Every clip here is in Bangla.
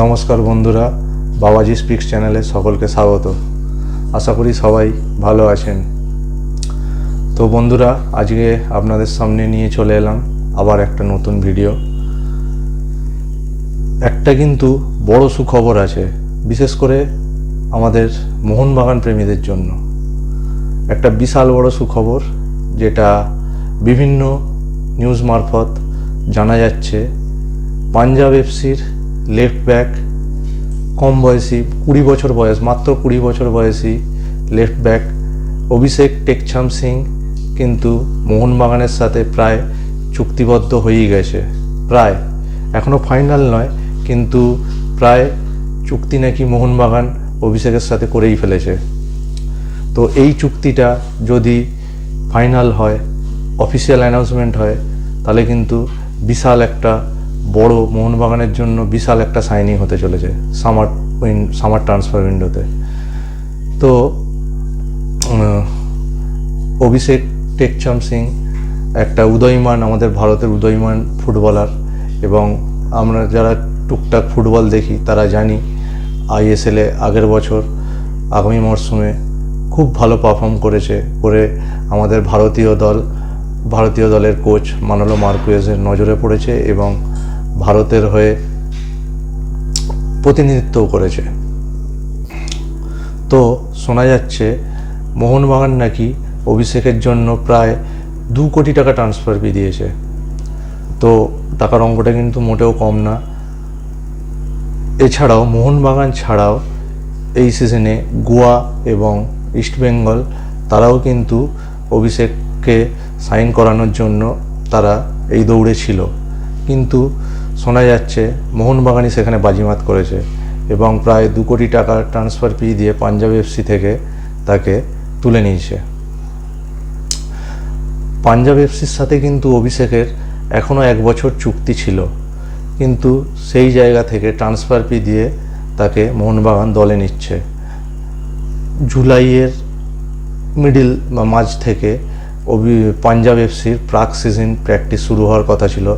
নমস্কার বন্ধুরা, বাবাজি স্পিক্স চ্যানেলে সকলকে স্বাগত। আশা করি সবাই ভালো আছেন। তো বন্ধুরা, আজকে আপনাদের সামনে নিয়ে চলে এলাম আবার একটা নতুন ভিডিও। একটা কিন্তু বড় সুখবর আছে, বিশেষ করে আমাদের মোহনবাগান প্রেমীদের জন্য। একটা বিশাল বড় সুখবর, যেটা বিভিন্ন নিউজ মারফত জানা যাচ্ছে, পাঞ্জাব এফসির লেফট ব্যাক কম বয়সী, কুড়ি বছর বয়স, মাত্র কুড়ি বছর বয়সী লেফট ব্যাক অভিষেক টেকছাম সিং কিন্তু মোহনবাগানের সাথে প্রায় চুক্তিবদ্ধ হয়েই গেছে। প্রায় এখনও ফাইনাল নয়, কিন্তু প্রায় চুক্তি নাকি মোহনবাগান অভিষেকের সাথে করেই ফেলেছে। তো এই চুক্তিটা যদি ফাইনাল হয় অফিসিয়াল অ্যানাউন্সমেন্ট হয়, তাহলে কিন্তু বিশাল একটা বড় মোহনবাগানের জন্য বিশাল একটা সাইনিং হতে চলেছে সামার উইন সামার ট্রান্সফার উইন্ডোতে তো। অভিষেক টেকচাম সিং একটা উদয়মান, আমাদের ভারতের উদয়মান ফুটবলার, এবং আমরা যারা টুকটাক ফুটবল দেখি, তারা জানি আইএসএলে আগের বছর আগামী মরশুমে খুব ভালো পারফর্ম করেছে। করে আমাদের ভারতীয় দল, ভারতীয় দলের কোচ মানলো মার্কুয়েজের নজরে পড়েছে, এবং ভারতের হয়ে প্রতিনিধিত্বও করেছে। তো শোনা যাচ্ছে, মোহনবাগান নাকি অভিষেকের জন্য প্রায় দু কোটি টাকা ট্রান্সফার ফি দিয়েছে। তো টাকার অঙ্কটা কিন্তু মোটেও কম না। এছাড়াও মোহনবাগান ছাড়াও এই সিজনে গোয়া এবং ইস্টবেঙ্গল তারাও কিন্তু অভিষেককে সাইন করানোর জন্য তারা এই দৌড়ে ছিল। কিন্তু শোনা যাচ্ছে, মোহনবাগানই সেখানে বাজিমাত করেছে এবং প্রায় দু কোটি টাকার ট্রান্সফার ফি দিয়ে পাঞ্জাব এফসি থেকে তাকে তুলে নিয়েছে। পাঞ্জাব এফসির সাথে কিন্তু অভিষেকের এখনও এক বছর চুক্তি ছিল। কিন্তু সেই জায়গা থেকে ট্রান্সফার ফি দিয়ে তাকে মোহনবাগান দলে নিচ্ছে। জুলাইয়ের মিডিল বা মাঝ থেকে অভি পাঞ্জাব এফসির প্রাক সিজন প্র্যাকটিস শুরু হওয়ার কথা ছিল।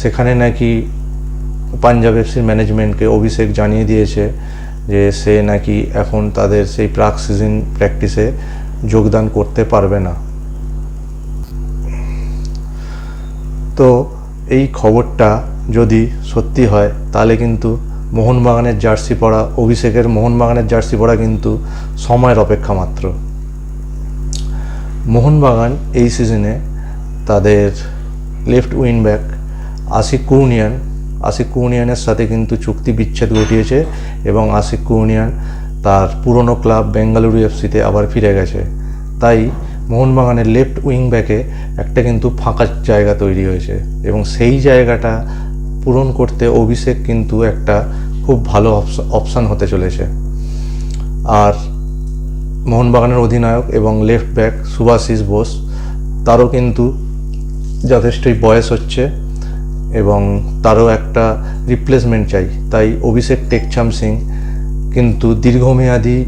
সেখানে নাকি পাঞ্জাব এফসির ম্যানেজমেন্টকে অভিষেক জানিয়ে দিয়েছে যে সে নাকি এখন তাদের সেই প্রাক সিজন প্র্যাকটিসে যোগদান করতে পারবে না। তো এই খবরটা যদি সত্যি হয়, তাহলে কিন্তু মোহনবাগানের জার্সি পরা, অভিষেকের মোহনবাগানের জার্সি পরা কিন্তু সময়ের অপেক্ষা মাত্র। মোহনবাগান এই সিজনে তাদের left wing back Ashique Kuruniyan Ashique কুউনিয়ানের সাথে কিন্তু চুক্তি বিচ্ছেদ ঘটিয়েছে এবং আশিক কুউনিয়ান তার পুরনো ক্লাব বেঙ্গালুরু এফসিতে আবার ফিরে গেছে। তাই মোহনবাগানের লেফট উইং ব্যাকে একটা কিন্তু ফাঁকা জায়গা তৈরি হয়েছে এবং সেই জায়গাটা পূরণ করতে অভিষেক কিন্তু একটা খুব ভালো অপশান হতে চলেছে। আর মোহনবাগানের অধিনায়ক এবং লেফট ব্যাক সুভাশিস বোস, তারও কিন্তু যথেষ্টই বয়স হচ্ছে। এবং তারও একটা রিপ্লেসমেন্ট চাই, তাই অভিষেক টেকচাম সিং। কিন্তু দীর্ঘমেয়াদী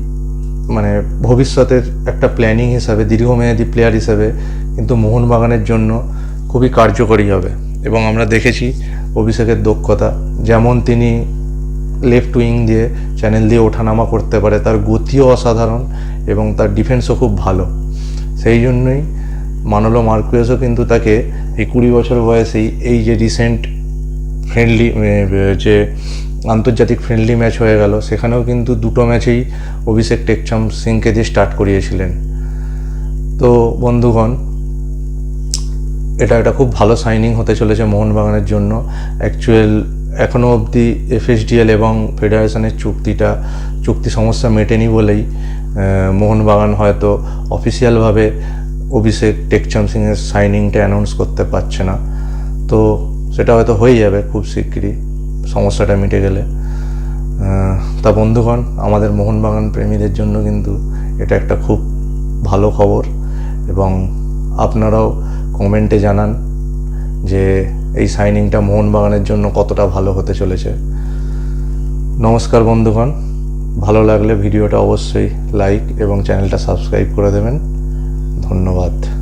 মানে ভবিষ্যতের একটা প্ল্যানিং হিসাবে, দীর্ঘমেয়াদী প্লেয়ার হিসাবে কিন্তু মোহনবাগানের জন্য খুবই কার্যকরী হবে। এবং আমরা দেখেছি অভিষেকের দক্ষতা, যেমন তিনি লেফট উইং দিয়ে চ্যানেল দিয়ে ওঠানামা করতে পারে, তার গতিও অসাধারণ এবং তার ডিফেন্সও খুব ভালো। সেই জন্যই মানলো মার্কুয়েসও কিন্তু তাকে এই কুড়ি বছর বয়সেই এই যে রিসেন্ট ফ্রেন্ডলি যে আন্তর্জাতিক ফ্রেন্ডলি ম্যাচ হয়ে গেল, সেখানেও কিন্তু দুটো ম্যাচেই অভিষেক টেকচাম সিংকে দিয়ে স্টার্ট করিয়েছিলেন। তো বন্ধুগণ, এটা একটা খুব ভালো সাইনিং হতে চলেছে মোহনবাগানের জন্য। অ্যাকচুয়াল এখনও অবধি এফএসডিএল এবং ফেডারেশনের চুক্তিটা, চুক্তি সমস্যা মেটেনি বলেই মোহনবাগান হয়তো অফিসিয়ালভাবে অভিষেক টেকচাম সিংয়ের সাইনিংটা অ্যানাউন্স করতে পারছে না। তো সেটা হয়তো হয়ে যাবে খুব শিগগিরই, সমস্যাটা মিটে গেলে। তা বন্ধুগণ, আমাদের মোহনবাগান প্রেমীদের জন্য কিন্তু এটা একটা খুব ভালো খবর এবং আপনারাও কমেন্টে জানান যে এই সাইনিংটা মোহনবাগানের জন্য কতটা ভালো হতে চলেছে। নমস্কার বন্ধুগণ, ভালো লাগলে ভিডিওটা অবশ্যই লাইক এবং চ্যানেলটা সাবস্ক্রাইব করে দেবেন। ধন্যবাদ।